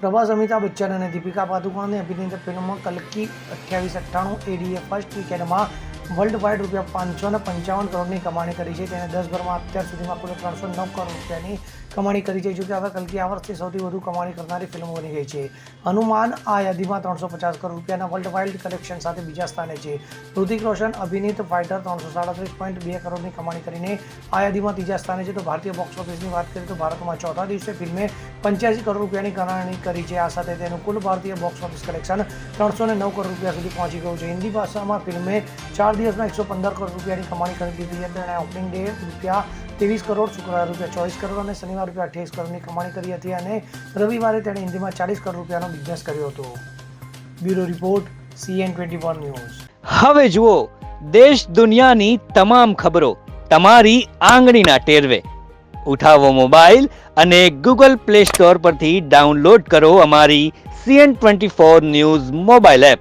પ્રભાસ અમિતાભ બચ્ચન અને દીપિકા પાદુકોણની અભિનીત ફિલ્મ કલકી અઠ્યાવીસ અઠ્ઠાણું એડીએ ફર્સ્ટ વીકેન્ડમાં વર્લ્ડ વાઇડ રૂપિયા પાંચસો ને પંચાવન કરોડની કમાણી કરી છે તેને દસભરમાં અત્યાર સુધીમાં કુલ ત્રણસો નવ કરોડ રૂપિયાની કમાણી કરી છે. જોકે હવે કલકી આ વર્ષથી સૌથી વધુ કમાણી કરનારી ફિલ્મ બની ગઈ છે. હનુમાન આ યાદીમાં ત્રણસો પચાસ કરોડ રૂપિયાના વર્લ્ડ વાઇડ કલેક્શન સાથે બીજા સ્થાને છે. ઋતિક રોશન, અભિનીત ફાઇટર ત્રણસો સાડત્રીસ પોઈન્ટ બે કરોડની કમાણી કરીને આ યાદીમાં ત્રીજા સ્થાને છે. તો ભારતીય બોક્સ ઓફિસની વાત કરીએ તો ભારતમાં ચોથા દિવસે ફિલ્મે પંચ્યાસી કરોડ રૂપિયાની કમાણી કરી છે. આ સાથે તેનું કુલ ભારતીય બોક્સ ઓફિસ કલેક્શન ત્રણસો નવ કરોડ રૂપિયા સુધી પહોંચી ગયું છે. હિન્દી ભાષામાં ફિલ્મે ચાર દિવસમાં એકસો પંદર કરોડ રૂપિયાની કમાણી કરી દીધી હતી તેણે ઓપનિંગ ડે રૂપિયા ત્રેવીસ કરોડ, શુક્રવારે રૂપિયા ચોવીસ કરોડ અને શનિવાર રૂપિયા અઠ્યાવીસ કરોડની કમાણી કરી હતી અને રવિવારે તેણે હિન્દીમાં ચાલીસ કરોડ રૂપિયાનો બિઝનેસ કર્યો હતો. Bureau report CN twenty one news. હવે જુઓ, દેશ દુનિયાની તમામ ખબરો તમારી આંગળીના ટેરવે. ઉઠાવો મોબાઈલ અને ગૂગલ પ્લે સ્ટોર પરથી ડાઉનલોડ કરો અમારી CN twenty four news mobile app.